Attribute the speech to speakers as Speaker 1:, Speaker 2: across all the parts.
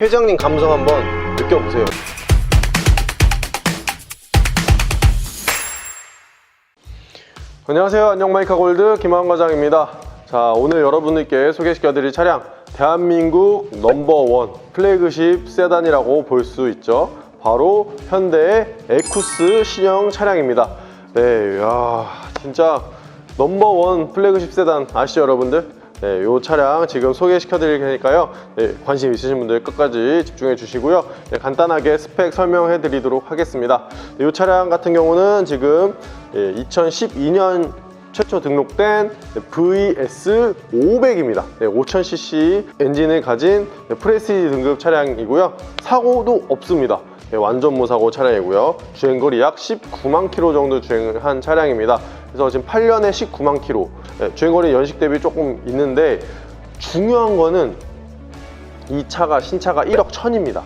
Speaker 1: 회장님 감성 한번 느껴보세요. 안녕하세요. 안녕 마이카 골드 김하원 과장입니다. 자, 오늘 여러분들께 소개시켜드릴 차량 대한민국 넘버원 플래그십 세단이라고 볼 수 있죠. 바로 현대의 에쿠스 신형 차량입니다. 네, 야, 진짜 넘버원 플래그십 세단 아시죠, 여러분들? 네, 이 차량 지금 소개시켜 드릴 테니까요. 네, 관심 있으신 분들 끝까지 집중해 주시고요. 네, 간단하게 스펙 설명해 드리도록 하겠습니다. 이 차량 같은 경우는 지금 2012년 최초 등록된 VS 500입니다. 네, 5000cc 엔진을 가진 네, 프레시지 등급 차량이고요. 사고도 없습니다. 네, 완전 무사고 차량이고요. 주행거리 약 19만 킬로 정도 주행을 한 차량입니다. 그래서 지금 8년에 19만 킬로. 네, 주행거리 연식 대비 조금 있는데 중요한 거는 이 차가 신차가 1억 1000입니다.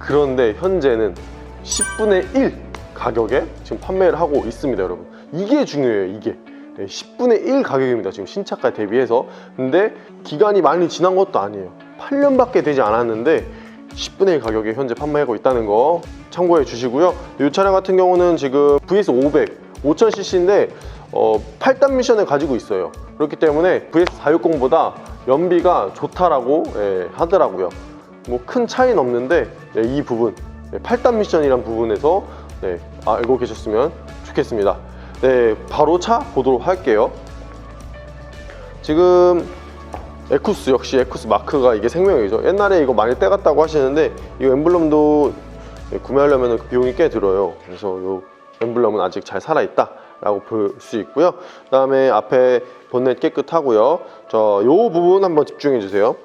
Speaker 1: 그런데 현재는 10분의 1 가격에 지금 판매를 하고 있습니다, 여러분. 이게 중요해요, 이게. 네, 10분의 1 가격입니다, 지금 신차가 대비해서. 근데 기간이 많이 지난 것도 아니에요. 8년밖에 되지 않았는데 10분의 1 가격에 현재 판매하고 있다는 거 참고해 주시고요. 이 차량 같은 경우는 지금 VS 500, 5000cc인데 어, 8단 미션을 가지고 있어요. 그렇기 때문에 VS 460보다 연비가 좋다라고 예, 하더라고요. 뭐 큰 차이는 없는데 네, 이 부분 네, 8단 미션이란 부분에서 네, 알고 계셨으면 좋겠습니다. 네, 바로 차 보도록 할게요. 지금 에쿠스 역시 에쿠스 마크가 이게 생명이죠. 옛날에 이거 많이 떼갔다고 하시는데 이 엠블럼도 구매하려면 그 비용이 꽤 들어요. 그래서 이 엠블럼은 아직 잘 살아 있다 라고 볼 수 있고요. 그 다음에 앞에 본넷 깨끗하고요. 저 요 부분 한번 집중해 주세요.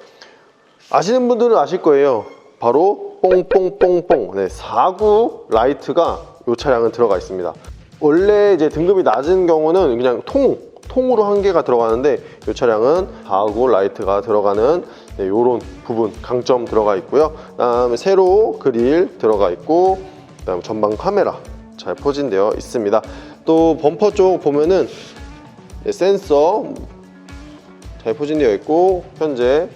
Speaker 1: 아시는 분들은 아실 거예요. 바로 뽕뽕뽕뽕 네, 4구 라이트가 이 차량은 들어가 있습니다. 원래 이제 등급이 낮은 경우는 그냥 통 통으로 한 개가 들어가는데 이 차량은 4구 라이트가 들어가는 네, 이런 부분 강점 들어가 있고요. 그다음에 세로 그릴 들어가 있고 그다음 전방 카메라 잘 포진되어 있습니다. 또 범퍼 쪽 보면은 네, 센서 잘 포진되어 있고 현재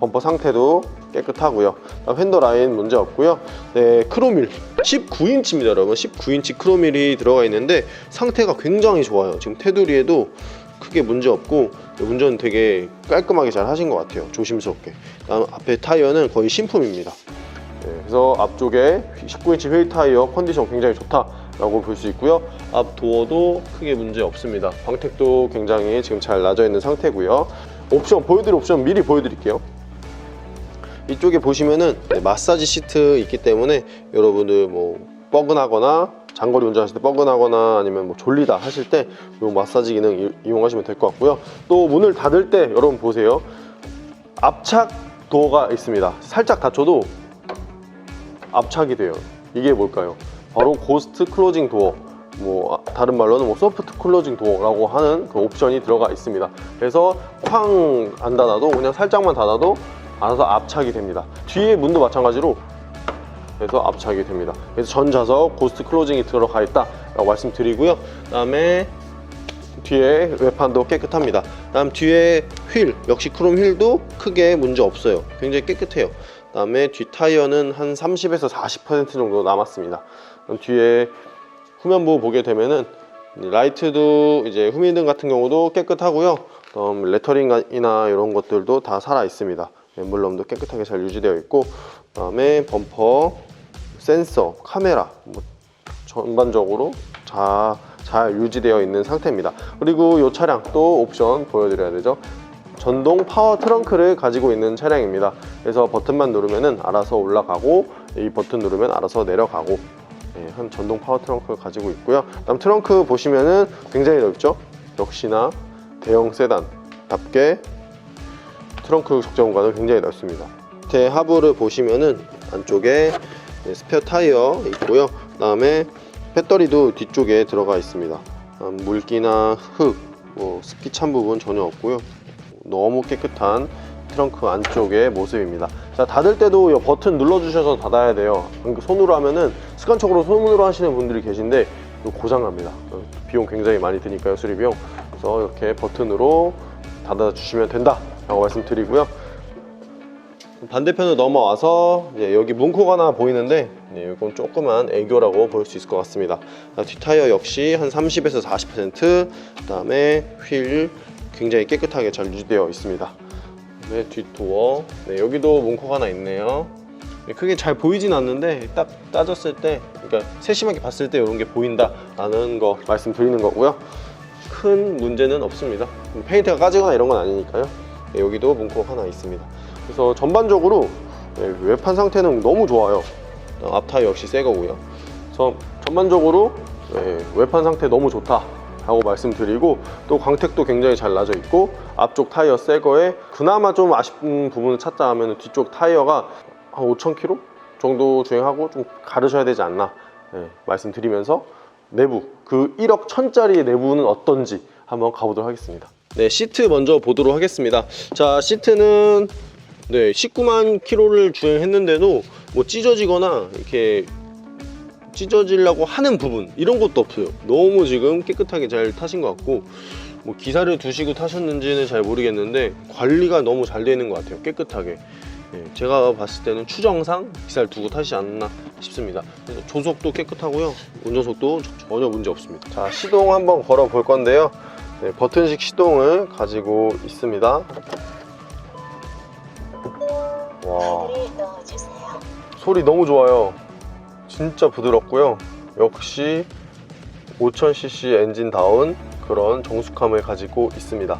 Speaker 1: 범퍼 상태도 깨끗하고요. 핸더 라인 문제 없고요. 네, 크로밀 19인치입니다, 여러분. 19인치 크로밀이 들어가 있는데 상태가 굉장히 좋아요. 지금 테두리에도 크게 문제 없고 운전 되게 깔끔하게 잘 하신 것 같아요. 조심스럽게. 그다음 앞에 타이어는 거의 신품입니다. 네, 그래서 앞쪽에 19인치 휠 타이어 컨디션 굉장히 좋다라고 볼 수 있고요. 앞 도어도 크게 문제 없습니다. 광택도 굉장히 지금 잘 나져 있는 상태고요. 옵션 보여드릴 옵션 미리 보여드릴게요. 이쪽에 보시면은 네, 마사지 시트 있기 때문에 여러분들 뭐 뻐근하거나 장거리 운전하실 때 뻐근하거나 아니면 뭐 졸리다 하실 때 이 마사지 기능 이- 이용하시면 될 것 같고요. 또 문을 닫을 때 여러분 보세요. 압착 도어가 있습니다. 살짝 닫혀도 압착이 돼요. 이게 뭘까요? 바로 고스트 클로징 도어. 뭐 아, 다른 말로는 뭐 소프트 클로징 도어라고 하는 그 옵션이 들어가 있습니다. 그래서 쾅 안 닫아도 그냥 살짝만 닫아도 알아서 압착이 됩니다. 뒤에 문도 마찬가지로 그래서 압착이 됩니다. 그래서 전 좌석 고스트 클로징이 들어가 있다라고 말씀드리고요. 그다음에 뒤에 외판도 깨끗합니다. 다음 뒤에 휠 역시 크롬 휠도 크게 문제 없어요. 굉장히 깨끗해요. 그다음에 뒤 타이어는 한 30에서 40% 정도 남았습니다. 그럼 뒤에 후면부 보게 되면은 라이트도 이제 후미등 같은 경우도 깨끗하고요. 그다음 레터링이나 이런 것들도 다 살아 있습니다. 엠블럼도 깨끗하게 잘 유지되어 있고 그다음에 범퍼, 센서, 카메라 뭐 전반적으로 자, 잘 유지되어 있는 상태입니다. 그리고 이 차량 또 옵션 보여드려야 되죠. 전동 파워 트렁크를 가지고 있는 차량입니다. 그래서 버튼만 누르면은 알아서 올라가고 이 버튼 누르면 알아서 내려가고 예, 한 전동 파워 트렁크를 가지고 있고요. 다음 트렁크 보시면은 굉장히 넓죠. 역시나 대형 세단답게 트렁크 적재 공간은 굉장히 넓습니다. 밑에 하부를 보시면은 안쪽에 네, 스페어 타이어 있고요. 그다음에 배터리도 뒤쪽에 들어가 있습니다. 음, 물기나 흙, 뭐 습기 찬 부분 전혀 없고요. 너무 깨끗한 트렁크 안쪽의 모습입니다. 자, 닫을 때도 이 버튼 눌러주셔서 닫아야 돼요. 손으로 하면은 습관적으로 손으로 하시는 분들이 계신데 고장납니다. 어, 비용 굉장히 많이 드니까요, 수리 비용. 그래서 이렇게 버튼으로 닫아주시면 된다라고 말씀드리고요. 반대편으로 넘어와서 여기 문콕 하나 보이는데 네, 이건 조그만 애교라고 볼 수 있을 것 같습니다. 자, 뒷타이어 역시 한 30에서 40% 그다음에 휠 굉장히 깨끗하게 잘 유지되어 있습니다. 네, 뒷도어 네, 여기도 문콕 하나 있네요. 네, 크게 잘 보이진 않는데 딱 따졌을 때 그러니까 세심하게 봤을 때 이런 게 보인다라는 거 말씀드리는 거고요. 큰 문제는 없습니다. 페인트가 까지거나 이런 건 아니니까요. 네, 여기도 문콕 하나 있습니다. 그래서 전반적으로 네, 외판 상태는 너무 좋아요. 어, 앞타이어 역시 새 거고요. 그래서 전반적으로 네, 외판 상태 너무 좋다. 라고 말씀드리고 또 광택도 굉장히 잘 나져 있고 앞쪽 타이어 새 거에 그나마 좀 아쉬운 부분을 찾자 하면 뒤쪽 타이어가 한 5,000km 정도 주행하고 좀 가르셔야 되지 않나 네, 말씀드리면서 내부 그 1억 1000짜리 내부는 어떤지 한번 가보도록 하겠습니다. 네 시트 먼저 보도록 하겠습니다. 자 시트는 네 19만 킬로를 주행했는데도 뭐 찢어지거나 이렇게 찢어지려고 하는 부분 이런 것도 없어요. 너무 지금 깨끗하게 잘 타신 것 같고 뭐 기사를 두시고 타셨는지는 잘 모르겠는데 관리가 너무 잘 되는 것 같아요. 깨끗하게. 예, 제가 봤을 때는 추정상 기사를 두고 타시지 않나 싶습니다. 그래서 조속도 깨끗하고요. 운전속도 전혀 문제 없습니다. 자, 시동 한번 걸어 볼 건데요. 네, 버튼식 시동을 가지고 있습니다. 와.
Speaker 2: 를 넣어주세요.
Speaker 1: 소리 너무 좋아요. 진짜 부드럽고요. 역시 5000cc 엔진다운 그런 정숙함을 가지고 있습니다.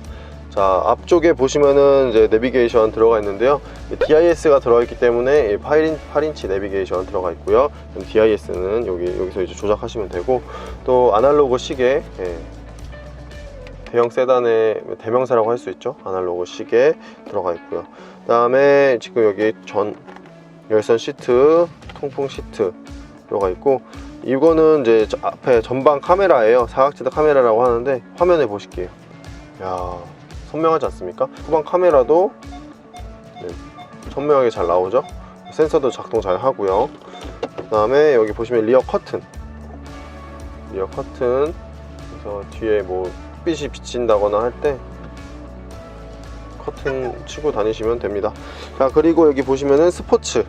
Speaker 1: 자, 앞쪽에 보시면은 이제 내비게이션 들어가 있는데요. DIS가 들어가 있기 때문에 8인, 8인치 내비게이션 들어가 있고요. DIS는 여기, 여기서 이제 조작하시면 되고, 또 아날로그 시계, 예, 대형 세단의 대명사라고 할 수 있죠. 아날로그 시계 들어가 있고요. 그 다음에 지금 여기 전 열선 시트, 통풍 시트 들어가 있고 이거는 이제 저 앞에 전방 카메라예요. 사각지대 카메라라고 하는데 화면에 보실게요. 야 선명하지 않습니까? 후방 카메라도 네, 선명하게 잘 나오죠. 센서도 작동 잘 하고요. 그 다음에 여기 보시면 리어 커튼, 리어 커튼. 그래서 뒤에 뭐 빛이 비친다거나 할 때 커튼 치고 다니시면 됩니다. 자 그리고 여기 보시면은 스포츠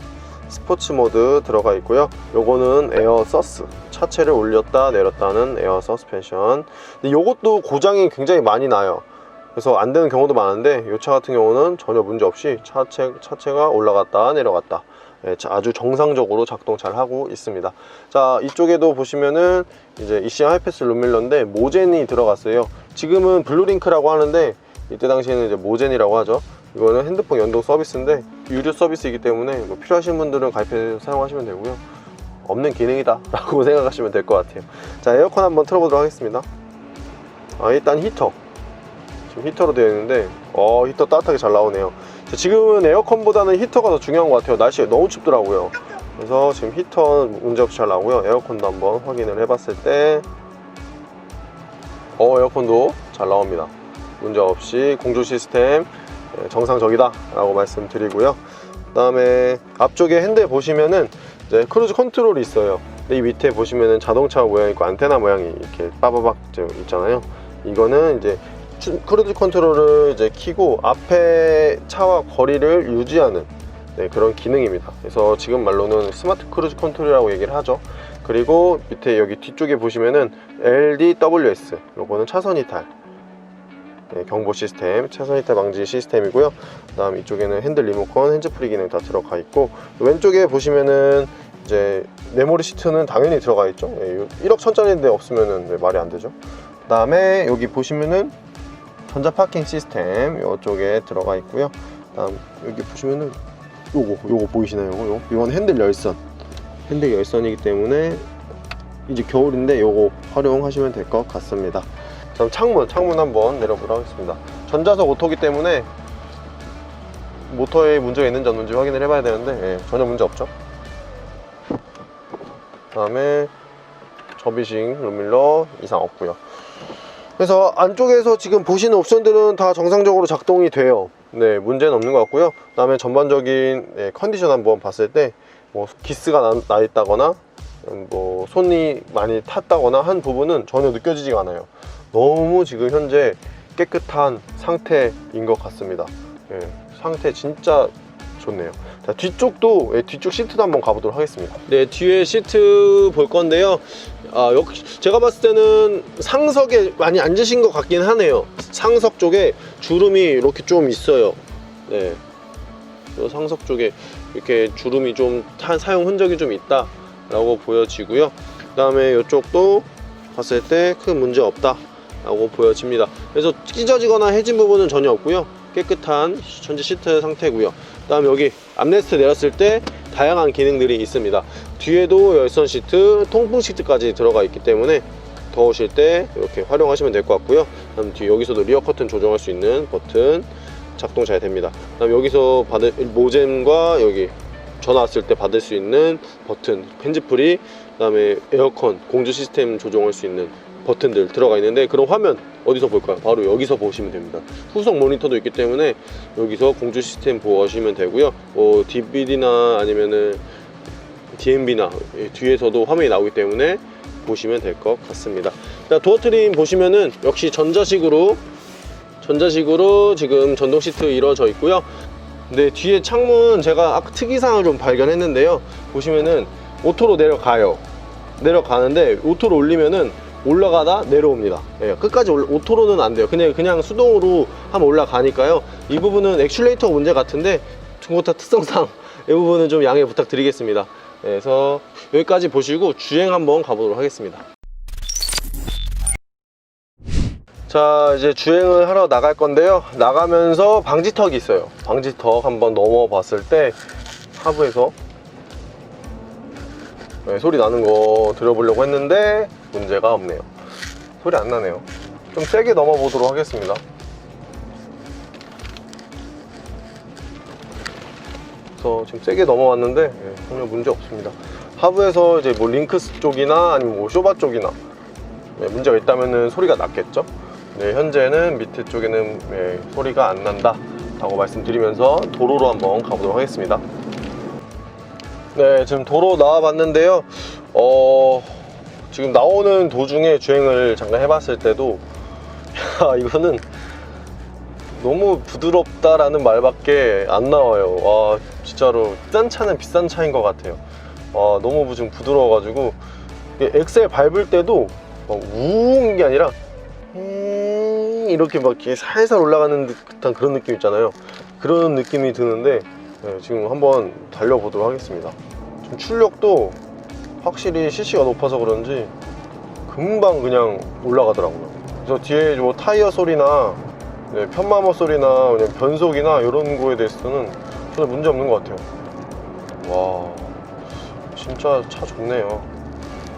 Speaker 1: 스포츠 모드 들어가 있고요. 요거는 에어 서스 차체를 올렸다 내렸다는 에어 서스펜션. 근데 요것도 고장이 굉장히 많이 나요. 그래서 안 되는 경우도 많은데 이차 같은 경우는 전혀 문제 없이 차체 차체가 올라갔다 내려갔다. 예, 자, 아주 정상적으로 작동 잘 하고 있습니다. 자 이쪽에도 보시면은 이제 ECM 하이패스 룸밀러인데 모젠이 들어갔어요. 지금은 블루링크라고 하는데 이때 당시에는 이제 모젠이라고 하죠. 이거는 핸드폰 연동 서비스인데 유료 서비스이기 때문에 뭐 필요하신 분들은 가입해서 사용하시면 되고요. 없는 기능이다 라고 생각하시면 될 것 같아요. 자 에어컨 한번 틀어보도록 하겠습니다. 아, 일단 히터. 지금 히터로 되어 있는데 어 히터 따뜻하게 잘 나오네요. 자, 지금은 에어컨보다는 히터가 더 중요한 것 같아요. 날씨가 너무 춥더라고요. 그래서 지금 히터 문제없이 잘 나오고요. 에어컨도 한번 확인을 해봤을 때 어, 에어컨도 잘 나옵니다. 문제 없이 공조 시스템 예, 정상적이다 라고 말씀드리고요. 그 다음에 앞쪽에 핸들 보시면은 이제 크루즈 컨트롤이 있어요. 이 밑에 보시면은 자동차 모양 있고 안테나 모양이 이렇게 빠바박 좀 있잖아요. 이거는 이제 추- 크루즈 컨트롤을 이제 키고 앞에 차와 거리를 유지하는 네, 그런 기능입니다. 그래서 지금 말로는 스마트 크루즈 컨트롤이라고 얘기를 하죠. 그리고 밑에 여기 뒤쪽에 보시면은 LDWS 요거는 차선 이탈 네, 경보 시스템, 차선 이탈 방지 시스템이고요. 그다음 이쪽에는 핸들 리모컨, 핸즈프리 기능 다 들어가 있고 왼쪽에 보시면은 이제 메모리 시트는 당연히 들어가 있죠. 예, 요 1억 천짜리인데 없으면은 네, 말이 안 되죠. 그다음에 여기 보시면은 전자 파킹 시스템 이쪽에 들어가 있고요. 그다음 여기 보시면은 요거 요거 보이시나요? 요거, 요거? 이건 핸들 열선. 핸들 열선이기 때문에 이제 겨울인데 요거 활용하시면 될 것 같습니다. 다음 창문, 창문 한번 내려보도록 하겠습니다. 전자석 오토기 때문에 모터에 문제가 있는지 없는지 확인을 해봐야 되는데 예, 전혀 문제 없죠. 다음에 접이식 룸밀러 이상 없고요. 그래서 안쪽에서 지금 보시는 옵션들은 다 정상적으로 작동이 돼요. 네, 문제는 없는 것 같고요. 그 다음에 전반적인 예, 컨디션 한번 봤을 때 뭐 기스가 나, 나 있다거나 음, 뭐 손이 많이 탔다거나 한 부분은 전혀 느껴지지가 않아요. 너무 지금 현재 깨끗한 상태인 것 같습니다. 예, 상태 진짜 좋네요. 자, 뒤쪽도 예, 뒤쪽 시트도 한번 가보도록 하겠습니다. 네, 뒤에 시트 볼 건데요. 아, 역시 제가 봤을 때는 상석에 많이 앉으신 것 같긴 하네요. 상석 쪽에 주름이 이렇게 좀 있어요. 네. 이 상석 쪽에 이렇게 주름이 좀 타- 사용 흔적이 좀 있다 라고 보여지고요. 그 다음에 이쪽도 봤을 때 큰 문제 없다 라고 보여집니다. 그래서 찢어지거나 해진 부분은 전혀 없고요. 깨끗한 전체 시트 상태고요. 그 다음에 여기 암레스트 내렸을 때 다양한 기능들이 있습니다. 뒤에도 열선 시트, 통풍 시트까지 들어가 있기 때문에 더우실 때 이렇게 활용하시면 될 것 같고요. 그다음 뒤에 여기서도 리어 커튼 조정할 수 있는 버튼 작동 잘 됩니다. 그다음 여기서 받을 모잼과 여기 전화 왔을 때 받을 수 있는 버튼, 핸즈프리, 그다음에 에어컨 공조 시스템 조정할 수 있는 버튼들 들어가 있는데 그럼 화면 어디서 볼까요? 바로 여기서 보시면 됩니다. 후속 모니터도 있기 때문에 여기서 공조 시스템 보시면 되고요. 뭐 DVD나 아니면은 DMB나 뒤에서도 화면이 나오기 때문에 보시면 될 것 같습니다. 자, 도어 트림 보시면은 역시 전자식으로 전자식으로 지금 전동 시트 이루어져 있고요. 근데 뒤에 창문 제가 아까 특이사항을 좀 발견했는데요. 보시면은 오토로 내려가요. 내려가는데 오토로 올리면은 올라가다 내려옵니다. 예, 끝까지 올- 오토로는 안 돼요. 그냥 그냥 수동으로 한번 올라가니까요. 이 부분은 액슐레이터 문제 같은데 중고타 특성상 이 부분은 좀 양해 부탁드리겠습니다. 예, 그래서 여기까지 보시고 주행 한번 가보도록 하겠습니다. 자 이제 주행을 하러 나갈 건데요 나가면서 방지턱이 있어요 방지턱 한번 넘어 봤을 때 하부에서 네, 소리 나는 거 들어보려고 했는데 문제가 없네요 소리 안 나네요 좀 세게 넘어 보도록 하겠습니다 그래서 지금 세게 넘어왔는데 예, 전혀 문제 없습니다 하부에서 이제 뭐 링크스 쪽이나 아니면 뭐 쇼바 쪽이나 네, 문제가 있다면 소리가 났겠죠. 네, 현재는 밑에 쪽에는 네, 소리가 안 난다 라고 말씀드리면서 도로로 한번 가보도록 하겠습니다. 네, 지금 도로 나와 봤는데요. 어, 지금 나오는 도중에 주행을 잠깐 해봤을 때도 야, 이거는 너무 부드럽다라는 말밖에 안 나와요. 와, 진짜로 비싼 차는 비싼 차인 것 같아요. 와, 너무 지금 부드러워가지고 엑셀 밟을 때도 막 우웅이 아니라 음, 이렇게 막 살살 올라가는 듯한 그런 느낌 있잖아요. 그런 느낌이 드는데 네, 지금 한번 달려보도록 하겠습니다. 지금 출력도 확실히 CC가 높아서 그런지 금방 그냥 올라가더라고요. 그래서 뒤에 뭐 타이어 소리나 네, 편마모 소리나 그냥 변속이나 이런 거에 대해서는 전혀 문제 없는 것 같아요. 와, 진짜 차 좋네요.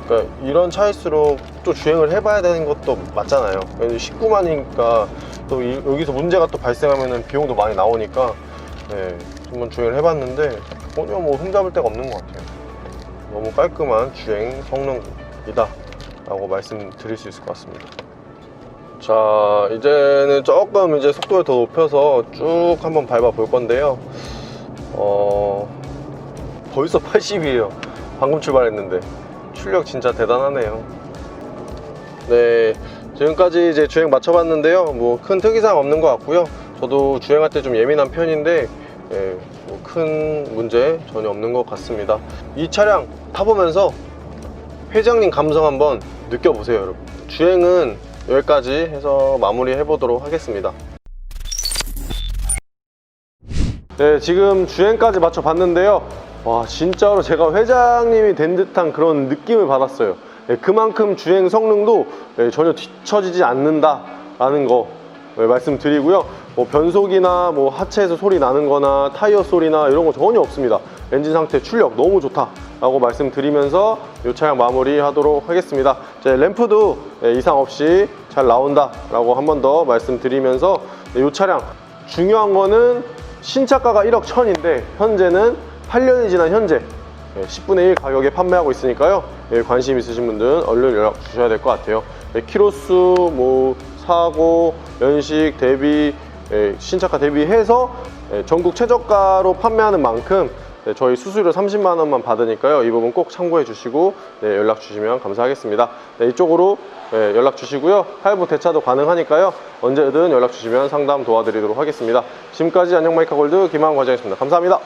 Speaker 1: 그러니까 이런 차일수록 또 주행을 해봐야 되는 것도 맞잖아요. 19만이니까 또 이- 여기서 문제가 또 발생하면 비용도 많이 나오니까 네, 한번 주행을 해봤는데 전혀 뭐 흠잡을 데가 없는 것 같아요. 너무 깔끔한 주행 성능이다 라고 말씀드릴 수 있을 것 같습니다. 자 이제는 조금 이제 속도를 더 높여서 쭉 한번 밟아 볼 건데요. 어 벌써 80이에요. 방금 출발했는데 출력 진짜 대단하네요. 네, 지금까지 이제 주행 맞춰봤는데요. 뭐 큰 특이사항 없는 것 같고요. 저도 주행할 때 좀 예민한 편인데 예, 뭐 큰 문제 전혀 없는 것 같습니다. 이 차량 타보면서 회장님 감성 한번 느껴보세요, 여러분. 주행은 여기까지 해서 마무리 해 보도록 하겠습니다. 네, 지금 주행까지 맞춰 봤는데요. 와, 진짜로 제가 회장님이 된 듯한 그런 느낌을 받았어요. 네, 그만큼 주행 성능도 네, 전혀 뒤처지지 않는다 라는 거 네, 말씀드리고요. 뭐 변속이나 뭐 하체에서 소리 나는 거나 타이어 소리나 이런 거 전혀 없습니다. 엔진 상태 출력 너무 좋다 라고 말씀드리면서 이 차량 마무리 하도록 하겠습니다. 제 램프도 네, 이상 없이 잘 나온다 라고 한 번 더 말씀드리면서 이 차량 중요한 거는 신차가가 1억 1000인데 현재는 8년이 지난 현재 10분의 1 가격에 판매하고 있으니까요. 예, 관심 있으신 분들은 얼른 연락 주셔야 될 것 같아요. 예, 키로수, 뭐 사고, 연식 대비 예, 신차가 대비해서 예, 전국 최저가로 판매하는 만큼 네, 저희 수수료 30만 원만 받으니까요. 이 부분 꼭 참고해 주시고 네, 연락 주시면 감사하겠습니다. 네, 이쪽으로 네, 연락 주시고요. 할부 대차도 가능하니까요. 언제든 연락 주시면 상담 도와드리도록 하겠습니다. 지금까지 안녕 마이카 골드 김하은 과장이었습니다. 감사합니다.